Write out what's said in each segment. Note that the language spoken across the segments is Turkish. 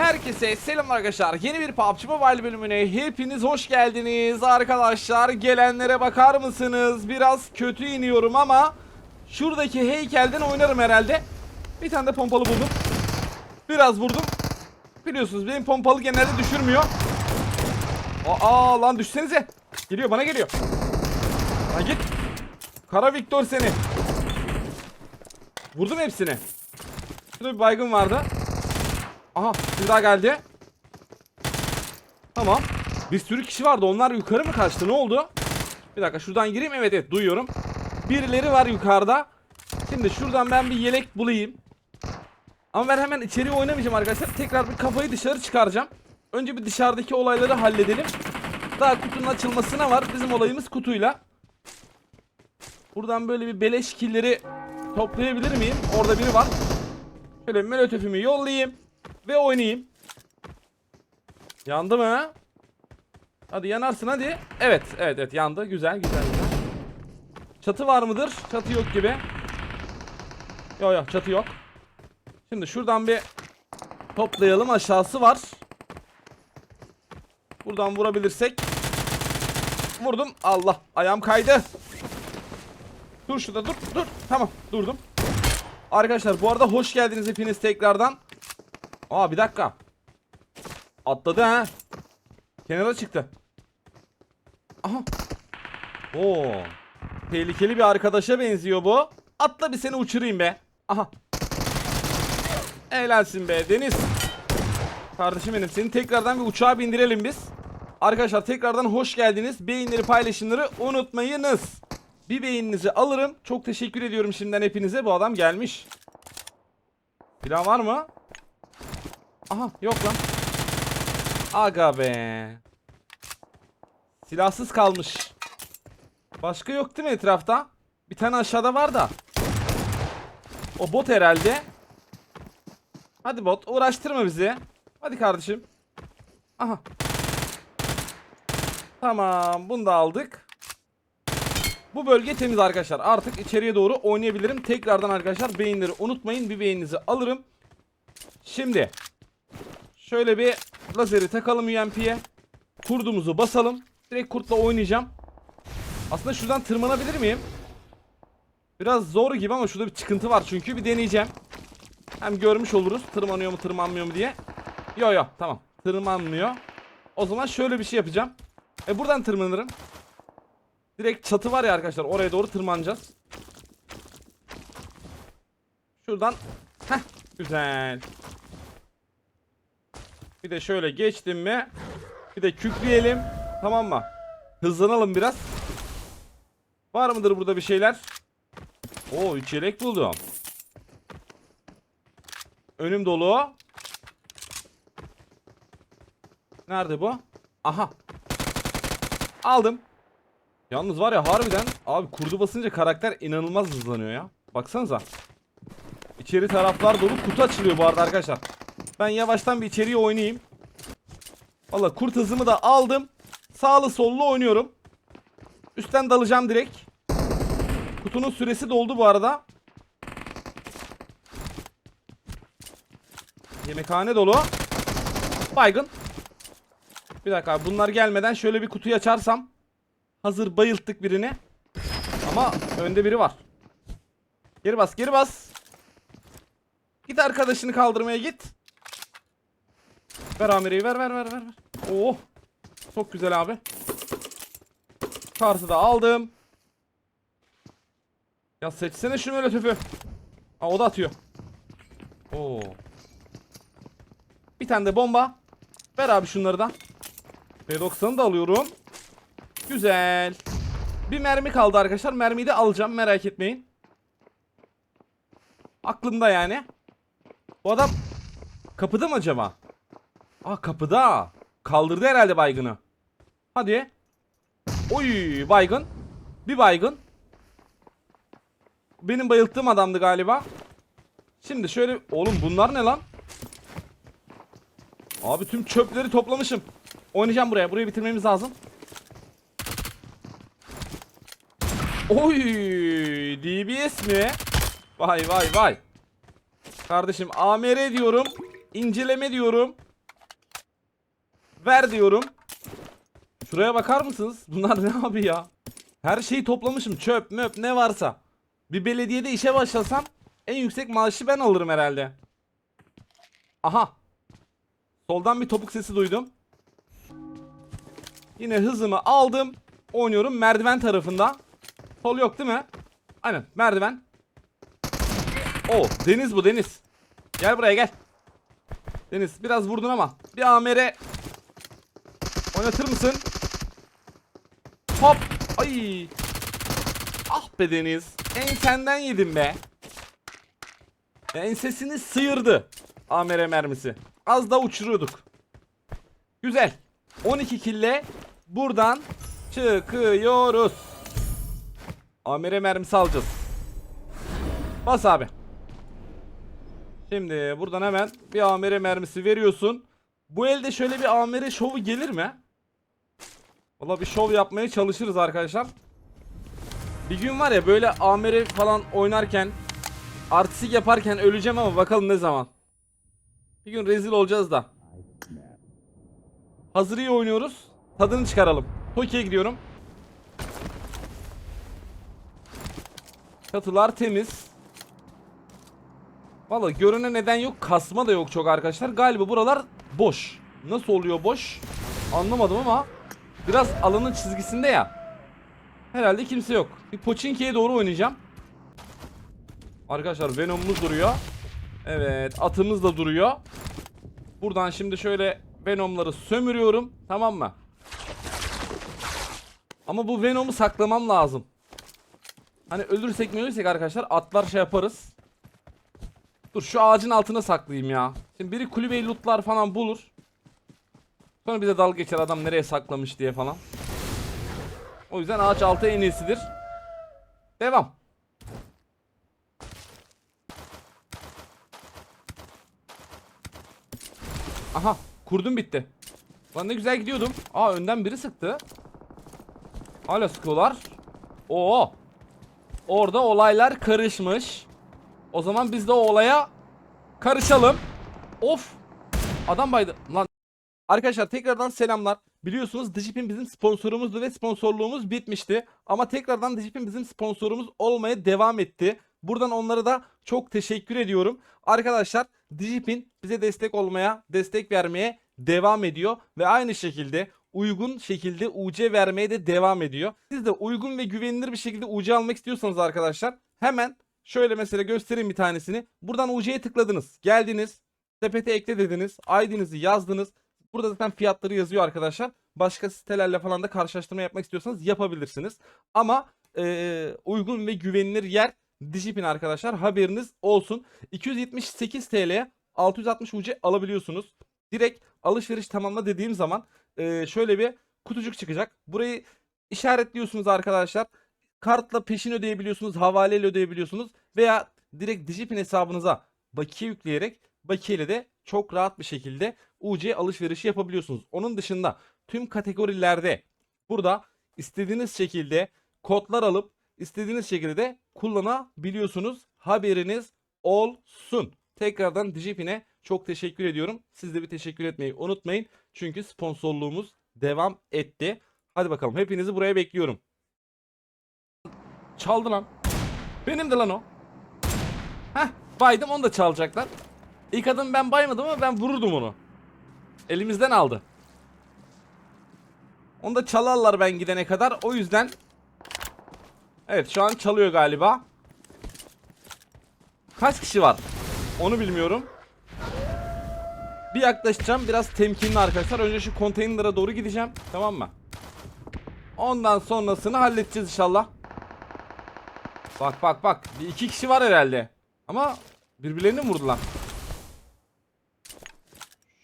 Herkese selam arkadaşlar. Yeni bir PUBG Mobile bölümüne hepiniz hoş geldiniz arkadaşlar. Gelenlere bakar mısınız? Biraz kötü iniyorum ama şuradaki heykelden oynarım herhalde. Bir tane de pompalı buldum. Biraz vurdum. Biliyorsunuz benim pompalı genelde düşürmüyor. Aa lan düşsenize. Geliyor bana geliyor. Lan git. Kara Victor seni. Vurdum hepsini. Şurada bir baygın vardı. Aha bir daha geldi. Tamam. Bir sürü kişi vardı. Onlar yukarı mı kaçtı? Ne oldu? Bir dakika şuradan gireyim. Evet evet duyuyorum. Birileri var yukarıda. Şimdi şuradan ben bir yelek bulayım. Ama ben hemen içeriye oynamayacağım arkadaşlar. Tekrar bir kafayı dışarı çıkaracağım. Önce bir dışarıdaki olayları halledelim. Daha kutunun açılmasına var. Bizim olayımız kutuyla. Buradan böyle bir beleş killeri toplayabilir miyim? Orada biri var. Şöyle melotefimi yollayayım. Ve oynayayım. Yandı mı? Hadi yanarsın hadi. Evet evet evet yandı. Güzel güzel güzel. Çatı var mıdır? Çatı yok gibi. Yok yok çatı yok. Şimdi şuradan bir toplayalım. Aşağısı var. Buradan vurabilirsek. Vurdum. Allah ayağım kaydı. Dur şurada dur dur. Tamam durdum. Arkadaşlar bu arada hoş geldiniz hepiniz tekrardan. Aa bir dakika. Atladı ha. Kenara çıktı. Aha. Oo. Tehlikeli bir arkadaşa benziyor bu. Atla bir seni uçurayım be. Aha. Eğlensin be Deniz. Kardeşim benim seni tekrardan bir uçağa bindirelim biz. Arkadaşlar tekrardan hoş geldiniz. Beğenileri paylaşımları unutmayınız. Bir beğeninizi alırım. Çok teşekkür ediyorum şimdiden hepinize. Bu adam gelmiş. Plan var mı? Aha yok lan. Aga be. Silahsız kalmış. Başka yok değil mi etrafta? Bir tane aşağıda var da. O bot herhalde. Hadi bot uğraştırma bizi. Hadi kardeşim. Aha. Tamam bunu da aldık. Bu bölge temiz arkadaşlar. Artık içeriye doğru oynayabilirim. Tekrardan arkadaşlar beyinleri unutmayın. Bir beyninizi alırım. Şimdi şöyle bir lazeri takalım UMP'ye. Kurdumuzu basalım. Direkt kurtla oynayacağım. Aslında şuradan tırmanabilir miyim? Biraz zor gibi ama şurada bir çıkıntı var çünkü bir deneyeceğim. Hem görmüş oluruz tırmanıyor mu tırmanmıyor mu diye. Yo yo tamam tırmanmıyor. O zaman şöyle bir şey yapacağım. E buradan tırmanırım. Direkt çatı var ya arkadaşlar oraya doğru tırmanacağız. Şuradan. Heh güzel. Bir de şöyle geçtim mi? Bir de kükleyelim. Tamam mı? Hızlanalım biraz. Var mıdır burada bir şeyler? Oo 3 yelek buldum. Önüm dolu. Nerede bu? Aha. Aldım. Yalnız var ya harbiden abi kurdu basınca karakter inanılmaz hızlanıyor ya. Baksanıza. İçeri taraflar dolu kutu açılıyor bu arada arkadaşlar. Ben yavaştan bir içeriye oynayayım. Valla kurt hızımı da aldım. Sağlı sollu oynuyorum. Üstten dalacağım direkt. Kutunun süresi doldu bu arada. Yemekhane dolu. Baygın. Bir dakika abi, bunlar gelmeden şöyle bir kutuyu açarsam. Hazır bayılttık birini. Ama önde biri var. Geri bas geri bas. Git arkadaşını kaldırmaya git. Ver amireyi ver ver ver ver. Oh. Çok güzel abi. Kartı da aldım. Ya seçsene şu böyle tüfü. Aa o da atıyor. Oo. Bir tane de bomba. Ver abi şunları da. P90'ı da alıyorum. Güzel. Bir mermi kaldı arkadaşlar. Mermiyi de alacağım merak etmeyin. Aklımda yani. Bu adam kapıda mı acaba? Aa kapıda. Kaldırdı herhalde baygını. Hadi. Oy baygın. Bir baygın. Benim bayılttığım adamdı galiba. Şimdi şöyle oğlum bunlar ne lan? Abi tüm çöpleri toplamışım. Oynayacağım buraya. Burayı bitirmemiz lazım. Oy DBS mi? Vay vay vay. Kardeşim AMR diyorum. inceleme diyorum. Ver diyorum. Şuraya bakar mısınız? Bunlar ne abi ya? Her şeyi toplamışım. Çöp, möp ne varsa. Bir belediyede işe başlasam en yüksek maaşı ben alırım herhalde. Aha. Soldan bir topuk sesi duydum. Yine hızımı aldım. Oynuyorum merdiven tarafında. Sol yok değil mi? Aynen merdiven. O deniz bu deniz. Gel buraya gel. Deniz biraz vurdun ama bir amere oynatır mısın? Hop. Ay. Ah be Deniz. Ensenden yedim be. Ensesini sıyırdı. Amere mermisi. Az da uçuruyorduk. Güzel. 12 kille buradan çıkıyoruz. Amere mermisi alacağız. Bas abi. Şimdi buradan hemen bir amere mermisi veriyorsun. Bu elde şöyle bir amere şovu gelir mi? Valla bir şov yapmaya çalışırız arkadaşlar. Bir gün var ya böyle amere falan oynarken artistik yaparken öleceğim ama bakalım ne zaman. Bir gün rezil olacağız da. Hazır iyi oynuyoruz. Tadını çıkaralım. Tokyo'ya gidiyorum. Çatılar temiz. Valla görüne neden yok. Kasma da yok çok arkadaşlar. Galiba buralar boş. Nasıl oluyor boş? Anlamadım ama biraz alanın çizgisinde ya. Herhalde kimse yok. Bir Pochinki'ye doğru oynayacağım. Arkadaşlar Venom'umuz duruyor. Evet atımız da duruyor. Buradan şimdi şöyle Venom'ları sömürüyorum. Tamam mı? Ama bu Venom'u saklamam lazım. Hani ölürsek mi ölürsek arkadaşlar atlar şey yaparız. Dur şu ağacın altına saklayayım ya. Şimdi biri kulübeyi lootlar falan bulur. Sonra bize dalga geçer adam nereye saklamış diye falan. O yüzden ağaç altı en iyisidir. Devam. Aha kurdum bitti. Lan ne güzel gidiyordum. Aa önden biri sıktı. Hala sıkıyorlar. Oo. Orada olaylar karışmış. O zaman biz de o olaya karışalım. Of. Adam baydı. Lan. Arkadaşlar tekrardan selamlar. Biliyorsunuz Digipin bizim sponsorumuzdu ve sponsorluğumuz bitmişti. Ama tekrardan Digipin bizim sponsorumuz olmaya devam etti. Buradan onlara da çok teşekkür ediyorum. Arkadaşlar Digipin bize destek olmaya, destek vermeye devam ediyor. Ve aynı şekilde uygun şekilde UC vermeye de devam ediyor. Siz de uygun ve güvenilir bir şekilde UC almak istiyorsanız arkadaşlar hemen şöyle mesela göstereyim bir tanesini. Buradan UC'ye tıkladınız. Geldiniz. Sepete ekle dediniz. ID'nizi yazdınız. Burada zaten fiyatları yazıyor arkadaşlar. Başka sitelerle falan da karşılaştırma yapmak istiyorsanız yapabilirsiniz. Ama eee, uygun ve güvenilir yer Digipin arkadaşlar. Haberiniz olsun. 278 TL'ye 660 UC alabiliyorsunuz. Direkt alışveriş tamamla dediğim zaman eee, şöyle bir kutucuk çıkacak. Burayı işaretliyorsunuz arkadaşlar. Kartla peşin ödeyebiliyorsunuz. Havaleyle ödeyebiliyorsunuz. Veya direkt Digipin hesabınıza bakiye yükleyerek bakiyeyle de çok rahat bir şekilde UC alışverişi yapabiliyorsunuz. Onun dışında tüm kategorilerde burada istediğiniz şekilde kodlar alıp istediğiniz şekilde de kullanabiliyorsunuz. Haberiniz olsun. Tekrardan Digipin'e çok teşekkür ediyorum. Siz de bir teşekkür etmeyi unutmayın. Çünkü sponsorluğumuz devam etti. Hadi bakalım hepinizi buraya bekliyorum. Çaldı lan. Benim de lan o. Heh baydım onu da çalacaklar. İlk adım ben baymadım ama ben vururdum onu. Elimizden aldı. Onu da çalarlar ben gidene kadar. O yüzden Evet şu an çalıyor galiba. Kaç kişi var? Onu bilmiyorum. Bir yaklaşacağım. Biraz temkinli arkadaşlar. Önce şu konteynerlara doğru gideceğim. Tamam mı? Ondan sonrasını halledeceğiz inşallah. Bak bak bak. Bir iki kişi var herhalde. Ama birbirlerini vurdular?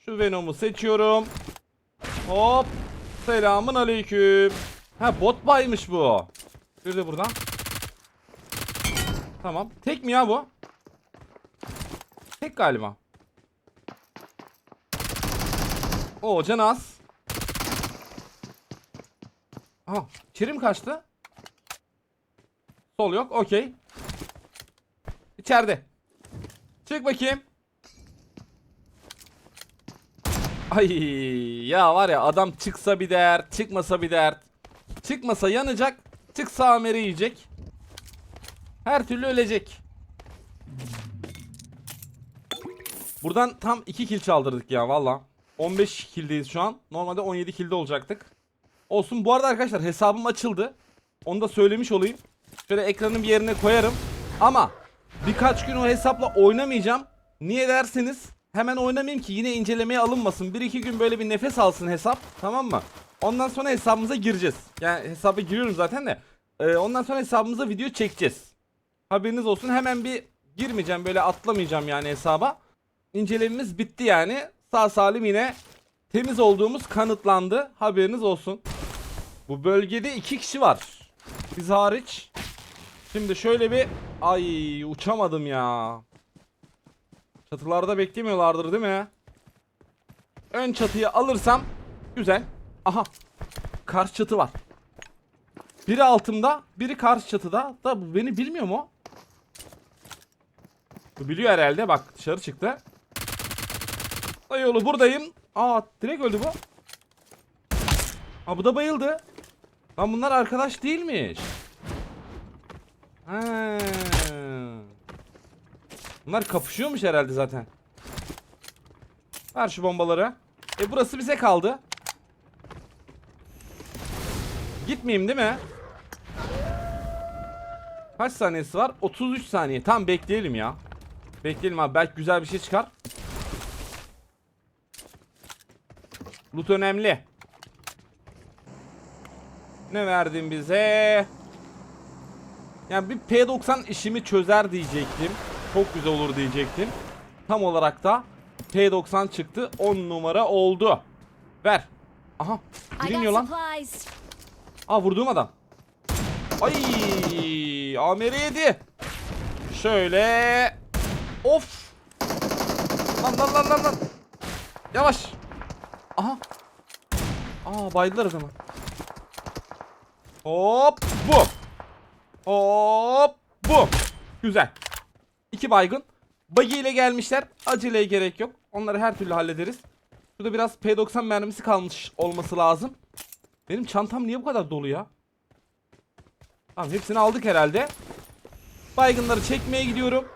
Şu Venom'u seçiyorum. Hop. Selamun aleyküm. Ha bot baymış bu. Bir de buradan. Tamam. Tek mi ya bu? Tek galiba. Oo can az. Aha içeri mi kaçtı? Sol yok okey. İçeride. Çık bakayım. Ay ya var ya adam çıksa bir dert, çıkmasa bir dert. Çıkmasa yanacak, çıksa ameri yiyecek. Her türlü ölecek. Buradan tam 2 kill çaldırdık ya valla. 15 killdeyiz şu an. Normalde 17 killde olacaktık. Olsun bu arada arkadaşlar hesabım açıldı. Onu da söylemiş olayım. Şöyle ekranın bir yerine koyarım. Ama birkaç gün o hesapla oynamayacağım. Niye derseniz hemen oynamayayım ki yine incelemeye alınmasın. 1-2 gün böyle bir nefes alsın hesap. Tamam mı? Ondan sonra hesabımıza gireceğiz. Yani hesaba giriyorum zaten de. Ee, ondan sonra hesabımıza video çekeceğiz. Haberiniz olsun. Hemen bir girmeyeceğim böyle atlamayacağım yani hesaba. İncelememiz bitti yani. Sağ salim yine temiz olduğumuz kanıtlandı. Haberiniz olsun. Bu bölgede iki kişi var. Biz hariç. Şimdi şöyle bir ay uçamadım ya. Çatılarda beklemiyorlardır değil mi? Ön çatıyı alırsam güzel. Aha. Karşı çatı var. Biri altımda, biri karşı çatıda. Da bu beni bilmiyor mu? Bu biliyor herhalde. Bak dışarı çıktı. Ay yolu buradayım. Aa direkt öldü bu. Aa bu da bayıldı. Lan bunlar arkadaş değilmiş. Ha. Bunlar kapışıyormuş herhalde zaten. Ver şu bombaları. E burası bize kaldı. Gitmeyeyim değil mi? Kaç saniyesi var? 33 saniye. Tamam bekleyelim ya. Bekleyelim abi. Belki güzel bir şey çıkar. Loot önemli. Ne verdin bize? Yani bir P90 işimi çözer diyecektim. Çok güzel olur diyecektim. Tam olarak da P90 çıktı. 10 numara oldu. Ver. Aha. Got lan. Aa vurduğum adam. Ay, Ameri yedi. Şöyle. Of. Lan lan lan lan lan. Yavaş. Aha. Aa baydılar adamı. Hop bu. Hop bu. Güzel. İki baygın. Buggy ile gelmişler. Aceleye gerek yok. Onları her türlü hallederiz. Şurada biraz P90 mermisi kalmış olması lazım. Benim çantam niye bu kadar dolu ya? Tamam hepsini aldık herhalde. Baygınları çekmeye gidiyorum.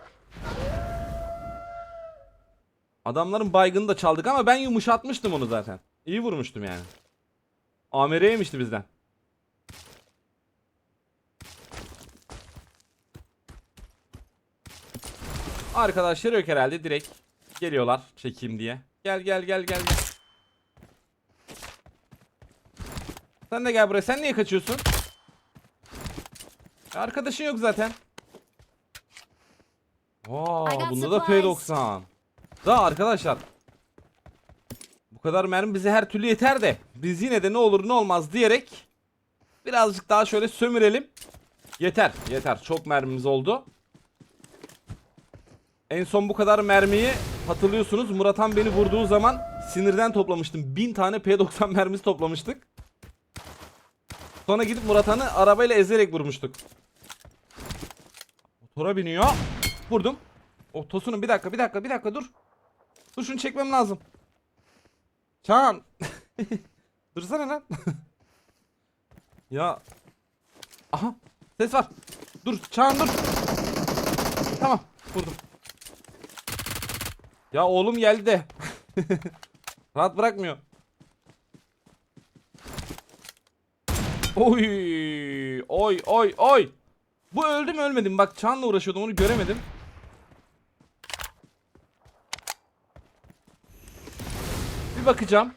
Adamların baygını da çaldık ama ben yumuşatmıştım onu zaten. İyi vurmuştum yani. AMR bizden. Arkadaşlar yok herhalde direkt geliyorlar çekeyim diye. Gel gel gel gel. gel. Sen de gel buraya. Sen niye kaçıyorsun? Arkadaşın yok zaten. Aa, bunda da supplies. P90. Da arkadaşlar. Bu kadar mermi bize her türlü yeter de. Biz yine de ne olur ne olmaz diyerek birazcık daha şöyle sömürelim. Yeter, yeter. Çok mermimiz oldu. En son bu kadar mermiyi hatırlıyorsunuz. Muratan beni vurduğu zaman sinirden toplamıştım. 1000 tane P90 mermisi toplamıştık. Sonra gidip Muratan'ı arabayla ezerek vurmuştuk. Motora biniyor. Vurdum. O Tosun'un bir dakika bir dakika bir dakika dur. Dur şunu çekmem lazım. Çağan. Dursana lan. ya. Aha. Ses var. Dur Çağan dur. Tamam. Vurdum. Ya oğlum geldi de. Rahat bırakmıyor. Oy, oy, oy, oy. Bu öldü mü ölmedi mi? Bak Çan'la uğraşıyordum onu göremedim. Bir bakacağım.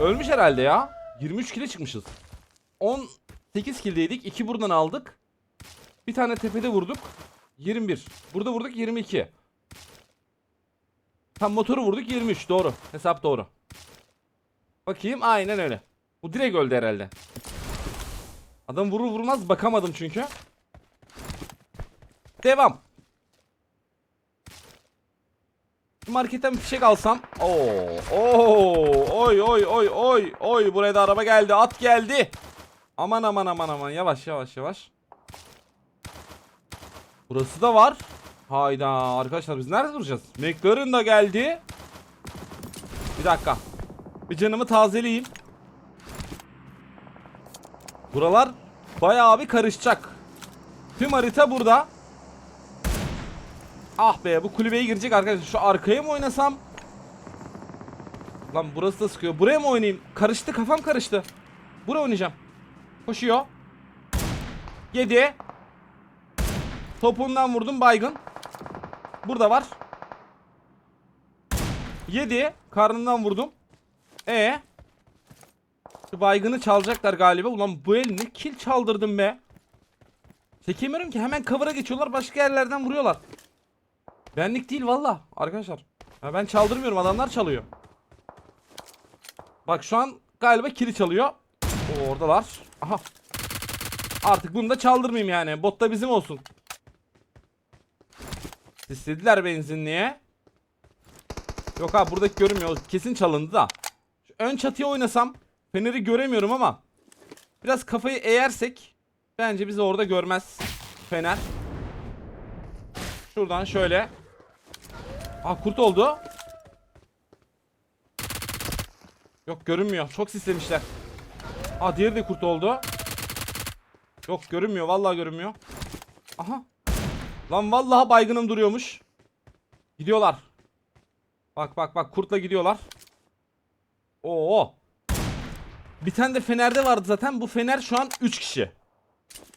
Ölmüş herhalde ya. 23 kile çıkmışız. 18 kildeydik. 2 buradan aldık. Bir tane tepede vurduk. 21. Burada vurduk 22. Tam motoru vurduk 23. Doğru. Hesap doğru. Bakayım aynen öyle. Bu direkt öldü herhalde. Adam vurur vurmaz bakamadım çünkü. Devam. Marketten bir fişek alsam. Oo, oo, oy oy oy oy oy buraya da araba geldi, at geldi. Aman aman aman aman yavaş yavaş yavaş. Burası da var. Hayda arkadaşlar biz nerede duracağız? McLaren da geldi. Bir dakika. Bir canımı tazeleyeyim. Buralar bayağı bir karışacak. Tüm harita burada. Ah be bu kulübeye girecek arkadaşlar. Şu arkaya mı oynasam? Lan burası da sıkıyor. Buraya mı oynayayım? Karıştı kafam karıştı. Buraya oynayacağım. Koşuyor. 7. Topundan vurdum baygın. Burada var. 7. Karnından vurdum. E baygını çalacaklar galiba. Ulan bu el ne kill çaldırdım be. Çekemiyorum ki hemen cover'a geçiyorlar başka yerlerden vuruyorlar. Benlik değil valla arkadaşlar. Ha, ben çaldırmıyorum adamlar çalıyor. Bak şu an galiba kili çalıyor. Oo, oradalar. Aha. Artık bunu da çaldırmayayım yani. Bot da bizim olsun. İstediler benzinliğe. Yok abi buradaki görünmüyor. Kesin çalındı da. Şu ön çatıya oynasam Fener'i göremiyorum ama biraz kafayı eğersek bence bizi orada görmez Fener. Şuradan şöyle. Ah kurt oldu. Yok görünmüyor. Çok sislemişler. Aa diğeri de kurt oldu. Yok görünmüyor. Vallahi görünmüyor. Aha. Lan vallahi baygınım duruyormuş. Gidiyorlar. Bak bak bak kurtla gidiyorlar. Oo. Bir tane de Fener'de vardı zaten. Bu Fener şu an 3 kişi.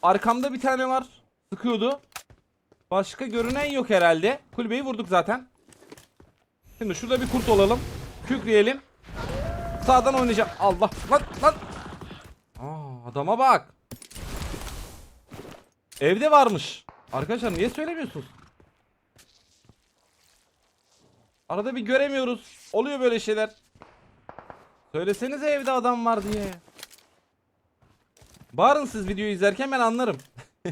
Arkamda bir tane var. Sıkıyordu. Başka görünen yok herhalde. Kulübeyi vurduk zaten. Şimdi şurada bir kurt olalım. Kükreyelim. Sağdan oynayacağım. Allah lan lan. Aa, adama bak. Evde varmış. Arkadaşlar niye söylemiyorsunuz? Arada bir göremiyoruz. Oluyor böyle şeyler. Söylesenize evde adam var diye. Bağırın siz videoyu izlerken ben anlarım.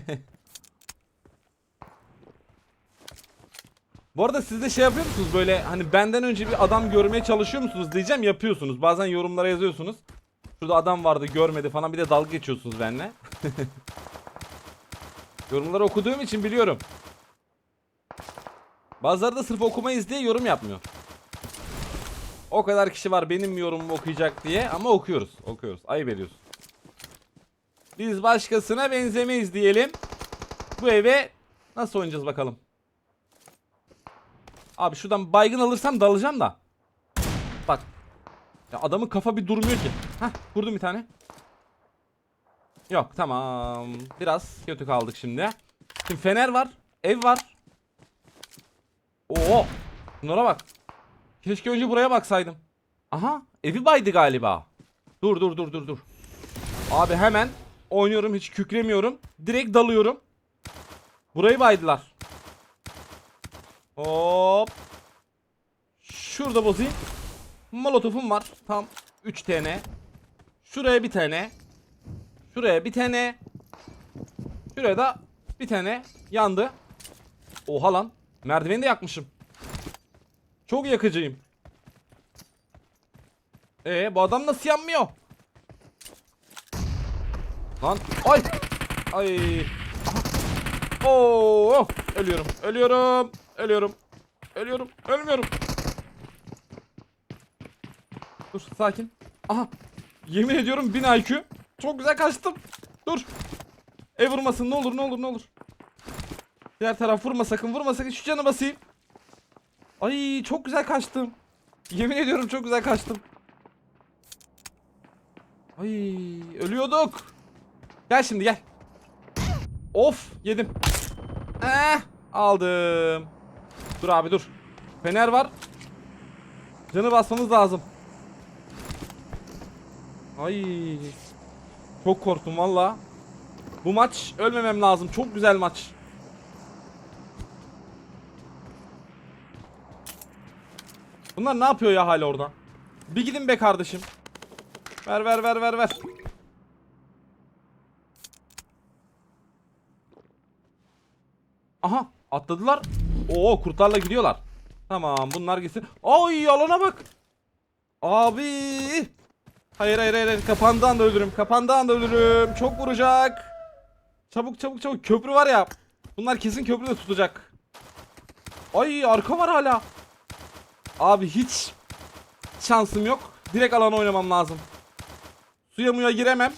Bu arada siz de şey yapıyor musunuz böyle hani benden önce bir adam görmeye çalışıyor musunuz diyeceğim yapıyorsunuz. Bazen yorumlara yazıyorsunuz. Şurada adam vardı görmedi falan bir de dalga geçiyorsunuz benimle. Yorumları okuduğum için biliyorum. Bazıları da sırf okumayız diye yorum yapmıyor. O kadar kişi var benim yorumumu okuyacak diye ama okuyoruz. Okuyoruz. Ayıp ediyorsun. Biz başkasına benzemeyiz diyelim. Bu eve nasıl oynayacağız bakalım. Abi şuradan baygın alırsam dalacağım da. Bak. Ya adamın kafa bir durmuyor ki. Hah vurdum bir tane. Yok tamam. Biraz kötü kaldık şimdi. Şimdi fener var. Ev var. Oo. Bunlara bak. Keşke önce buraya baksaydım. Aha evi baydı galiba. Dur dur dur dur dur. Abi hemen oynuyorum hiç kükremiyorum. Direkt dalıyorum. Burayı baydılar. Hop. Şurada bozayım. Molotofum var. Tam 3 tane. Şuraya bir tane. Şuraya bir tane. Şuraya da bir tane yandı. Oha lan. Merdiveni de yakmışım. Çok yakıcıyım. Ee bu adam nasıl yanmıyor? Lan ay. Ay. Oo, ölüyorum. Ölüyorum. Ölüyorum. Ölüyorum. Ölmüyorum. Dur sakin. Aha. Yemin ediyorum 1000 IQ. Çok güzel kaçtım. Dur. Ev vurmasın ne olur ne olur ne olur. Diğer taraf vurma sakın vurma sakın şu canı basayım. Ay çok güzel kaçtım. Yemin ediyorum çok güzel kaçtım. Ay ölüyorduk. Gel şimdi gel. Of yedim. Eh aldım. Dur abi dur. Fener var. Canı basmamız lazım. Ay. Çok korktum valla. Bu maç ölmemem lazım. Çok güzel maç. Bunlar ne yapıyor ya hala orada? Bir gidin be kardeşim. Ver ver ver ver ver. Aha atladılar. Oo kurtlarla gidiyorlar. Tamam bunlar gitsin. Ay yalana bak. Abi. Hayır hayır hayır. hayır. Kapandığın da ölürüm. Kapandığın da ölürüm. Çok vuracak. Çabuk çabuk çabuk. Köprü var ya. Bunlar kesin köprüde tutacak. Ay arka var hala. Abi hiç şansım yok. Direkt alana oynamam lazım. Suya muya giremem.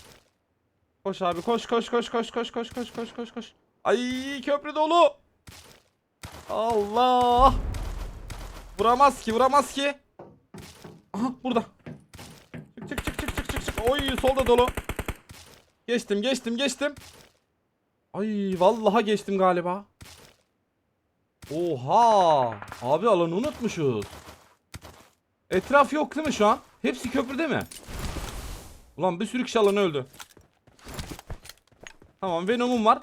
Koş abi koş koş koş koş koş koş koş koş koş koş. Ay köprü dolu. Allah. Vuramaz ki vuramaz ki. Aha burada. Çık çık çık çık çık çık çık. Oy solda dolu. Geçtim geçtim geçtim. Ay vallahi geçtim galiba. Oha. Abi alanı unutmuşuz. Etraf yok değil mi şu an? Hepsi köprüde mi? Ulan bir sürü kişi alanı öldü. Tamam Venom'um var.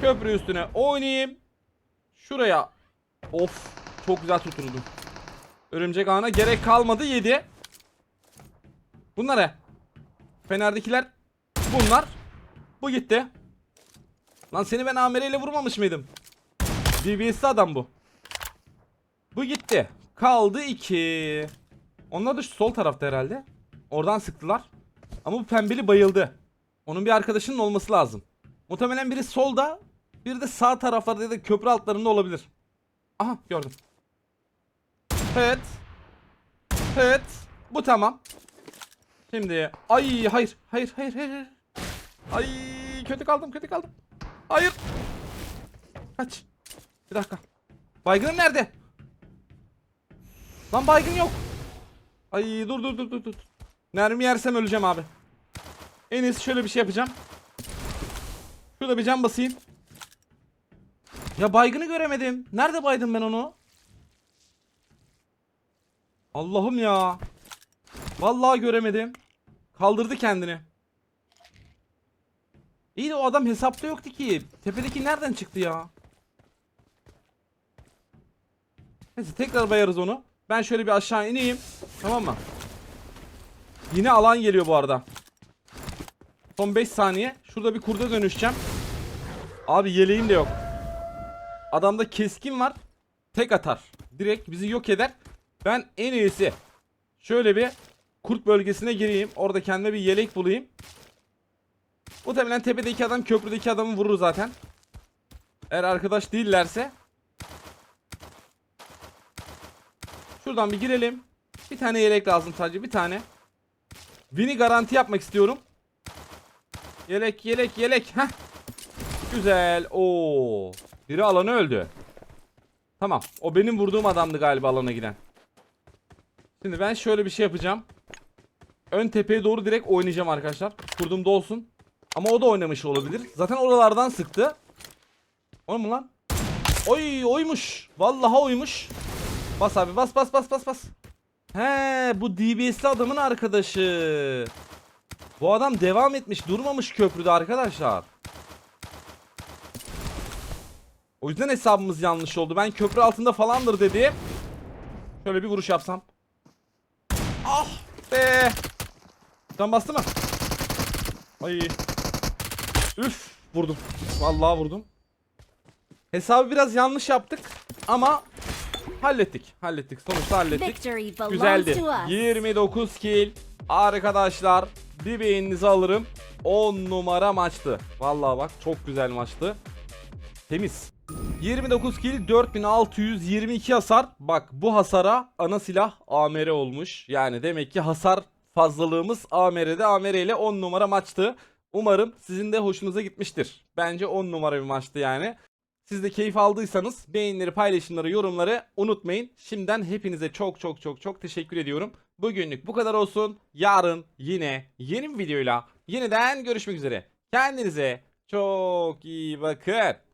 Köprü üstüne oynayayım. Şuraya. Of. Çok güzel tutuldum. Örümcek ağına gerek kalmadı yedi. Bunlar ne? Fener'dekiler bunlar. Bu gitti. Lan seni ben amereyle vurmamış mıydım? DBS'li adam bu. Bu gitti. Kaldı iki. Onlar da şu sol tarafta herhalde. Oradan sıktılar. Ama bu pembeli bayıldı. Onun bir arkadaşının olması lazım. Muhtemelen biri solda, biri de sağ taraflarda ya da köprü altlarında olabilir. Aha gördüm. Evet. Evet. Bu tamam. Şimdi ay hayır hayır hayır hayır. Ay kötü kaldım kötü kaldım. Hayır. Kaç. Bir dakika. Baygınım nerede? Lan baygın yok. Ay dur dur dur dur dur. Mermi yersem öleceğim abi. En iyisi şöyle bir şey yapacağım. Şurada bir cam basayım. Ya baygını göremedim. Nerede baydım ben onu? Allah'ım ya. Vallahi göremedim. Kaldırdı kendini. İyi de o adam hesapta yoktu ki. Tepedeki nereden çıktı ya? Neyse tekrar bayarız onu. Ben şöyle bir aşağı ineyim. Tamam mı? Yine alan geliyor bu arada. Son 5 saniye. Şurada bir kurda dönüşeceğim. Abi yeleğim de yok. Adamda keskin var. Tek atar. Direkt bizi yok eder. Ben en iyisi. Şöyle bir kurt bölgesine gireyim. Orada kendime bir yelek bulayım. Muhtemelen tepedeki adam köprüdeki adamı vurur zaten. Eğer arkadaş değillerse. Şuradan bir girelim. Bir tane yelek lazım sadece bir tane. Win'i garanti yapmak istiyorum. Yelek yelek yelek. Heh. Güzel. Oo. Biri alanı öldü. Tamam. O benim vurduğum adamdı galiba alana giden. Şimdi ben şöyle bir şey yapacağım. Ön tepeye doğru direkt oynayacağım arkadaşlar. Kurduğumda olsun. Ama o da oynamış olabilir. Zaten oralardan sıktı. O mu lan? Oy oymuş. Vallahi oymuş. Bas abi bas bas bas bas bas. He bu DBS'li adamın arkadaşı. Bu adam devam etmiş durmamış köprüde arkadaşlar. O yüzden hesabımız yanlış oldu. Ben köprü altında falandır dedi. Şöyle bir vuruş yapsam. Ah be. Can bastı mı? Ay. Üf vurdum. Vallahi vurdum. Hesabı biraz yanlış yaptık ama hallettik. Hallettik. Sonuçta hallettik. Güzeldi. to us. 29 kill. Arkadaşlar bir beğeninizi alırım. 10 numara maçtı. Vallahi bak çok güzel maçtı. Temiz. 29 kill 4622 hasar. Bak bu hasara ana silah AMR olmuş. Yani demek ki hasar fazlalığımız AMR'de. AMR ile 10 numara maçtı. Umarım sizin de hoşunuza gitmiştir. Bence 10 numara bir maçtı yani. Siz de keyif aldıysanız beğenileri, paylaşımları, yorumları unutmayın. Şimdiden hepinize çok çok çok çok teşekkür ediyorum. Bugünlük bu kadar olsun. Yarın yine yeni bir videoyla yeniden görüşmek üzere. Kendinize çok iyi bakın.